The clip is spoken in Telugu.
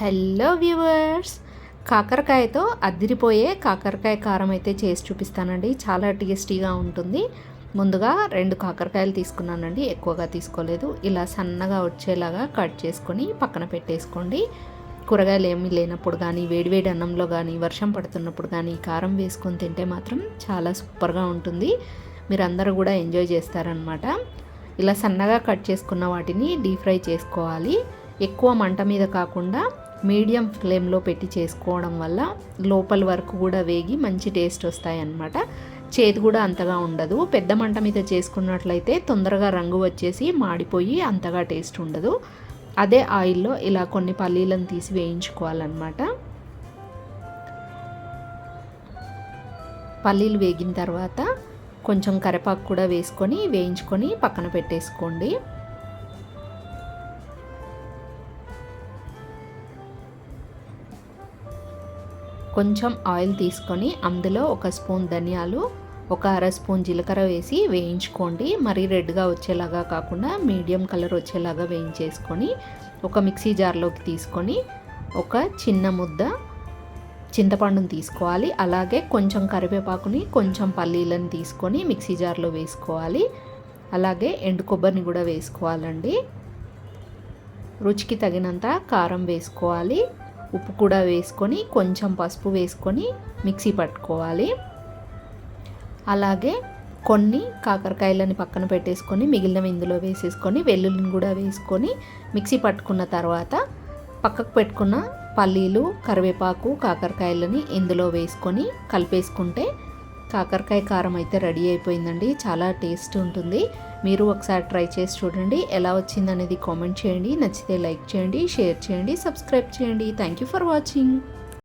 Hello viewers. కాకరకాయతో అదిరిపోయే కాకరకాయ కారం అయితే చేసి చూపిస్తానండి. చాలా టేస్టీగా ఉంటుంది. ముందుగా రెండు కాకరకాయలు తీసుకున్నానండి. ఎక్కువగా తీసుకోలేదు. ఇలా సన్నగా వచ్చేలాగా కట్ చేసుకొని పక్కన పెట్టేసుకోండి. కూరగాయలు ఏమీ లేనప్పుడు కానీ వేడివేడి అన్నంలో కానీ వర్షం పడుతున్నప్పుడు కానీ కారం వేసుకొని తింటే మాత్రం చాలా సూపర్గా ఉంటుంది. మీరు అందరూ కూడా ఎంజాయ్ చేస్తారనమాట ఇలా సన్నగా కట్ చేసుకున్న వాటిని డీప్ ఫ్రై చేసుకోవాలి. ఎక్కువ మంట మీద కాకుండా మీడియం ఫ్లేమ్లో పెట్టి చేసుకోవడం వల్ల లోపల వరకు కూడా వేగి మంచి టేస్ట్ వస్తాయి అన్నమాట చేతి కూడా అంతగా ఉండదు. పెద్ద మంట మీద చేసుకున్నట్లయితే తొందరగా రంగు వచ్చేసి మాడిపోయి అంతగా టేస్ట్ ఉండదు. అదే ఆయిల్లో ఇలా కొన్ని పల్లీలను తీసి వేయించుకోవాలన్నమాట. పల్లీలు వేగిన తర్వాత కొంచెం కరివేపాకు కూడా వేసుకొని వేయించుకొని పక్కన పెట్టేసుకోండి. కొంచెం ఆయిల్ తీసుకొని అందులో ఒక స్పూన్ ధనియాలు ఒక అర స్పూన్ జీలకర్ర వేసి వేయించుకోండి. మరీ రెడ్గా వచ్చేలాగా కాకుండా మీడియం కలర్ వచ్చేలాగా వేయించేసుకొని ఒక మిక్సీ జార్లోకి తీసుకొని ఒక చిన్న ముద్ద చింతపండుని తీసుకోవాలి. అలాగే కొంచెం కరివేపాకుని కొంచెం పల్లీలను తీసుకొని మిక్సీ జార్లో వేసుకోవాలి. అలాగే ఎండు కొబ్బరిని కూడా వేసుకోవాలండి. రుచికి తగినంత కారం వేసుకోవాలి. ఉప్పు కూడా వేసుకొని కొంచెం పసుపు వేసుకొని మిక్సీ పట్టుకోవాలి. అలాగే కొన్ని కాకరకాయలని పక్కన పెట్టేసుకొని మిగిలినవి ఇందులో వేసేసుకొని వెల్లుల్లిని కూడా వేసుకొని మిక్సీ పట్టుకున్న తర్వాత పక్కకు పెట్టుకున్న పల్లీలు కరివేపాకు కాకరకాయలని ఇందులో వేసుకొని కలిపేసుకుంటే కాకరకాయ కారం అయితే రెడీ అయిపోయిందండి. చాలా టేస్ట్ ఉంటుంది. మీరు ఒకసారి ట్రై చేసి చూడండి ఎలా వచ్చిందనేది కామెంట్ చేయండి నచ్చితే లైక్ చేయండి షేర్ చేయండి సబ్స్క్రైబ్ చేయండి. Thank you for watching